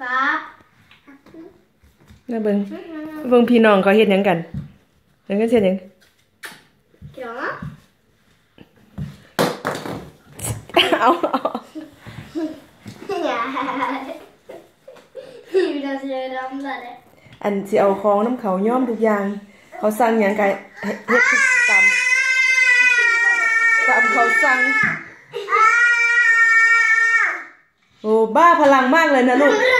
ครับน่าเบิ่งเบิ่งพี่น้องเขาเฮ็ดหยังกันเห็นกันเฮ็ดหยังเดี๋ยวนะเอาเอาอย่าพี่เราจะทำอะไรอันสิเอาของน้ำเขาย่อมทุกอย่าง เขาสั่งหยังก็เฮ็ดเฮ็ดทุกตามตามเขาสั่งโอ้บ้าพลังมากเลยนะลูกเออ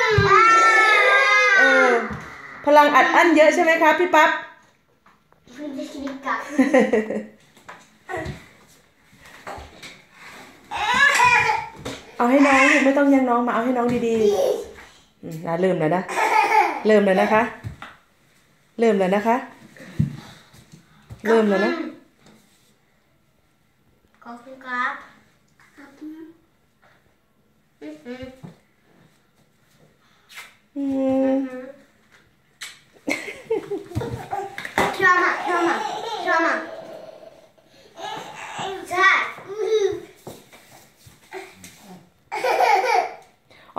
พลังอัดอั้นเยอะใช่ไหมครับพี่ปั๊บพี่จะคิดกับเอาให้น้องลูกไม่ต้องยังน้องมาเอาให้น้องดีๆอืมนะเริ่มแล้วนะ เริ่มแล้วนะคะ เริ่มแล้วนะคะ เริ่มแล้วนะขอบคุณครับอืมอืม อืม ชอบมาชอบมาชอบมาใช่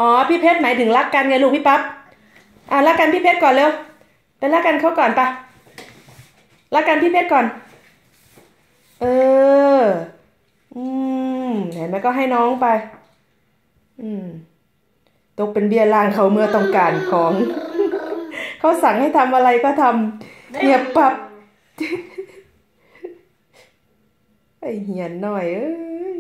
อ๋อพี่เพชรหมายถึงรักกันไงลูกพี่ปั๊บอะรักกันพี่เพชรก่อนเร็วไปรักกันเขาก่อนปะรักกันพี่เพชรก่อน เออ อืมเห็นไหมก็ให้น้องไป อืมตกเป็นเบี้ยล่างเขาเมื่อต้องการของ เขาสั่งให้ทำอะไรก็ทำเงียปับไอเหียนหน่อยเอ้ย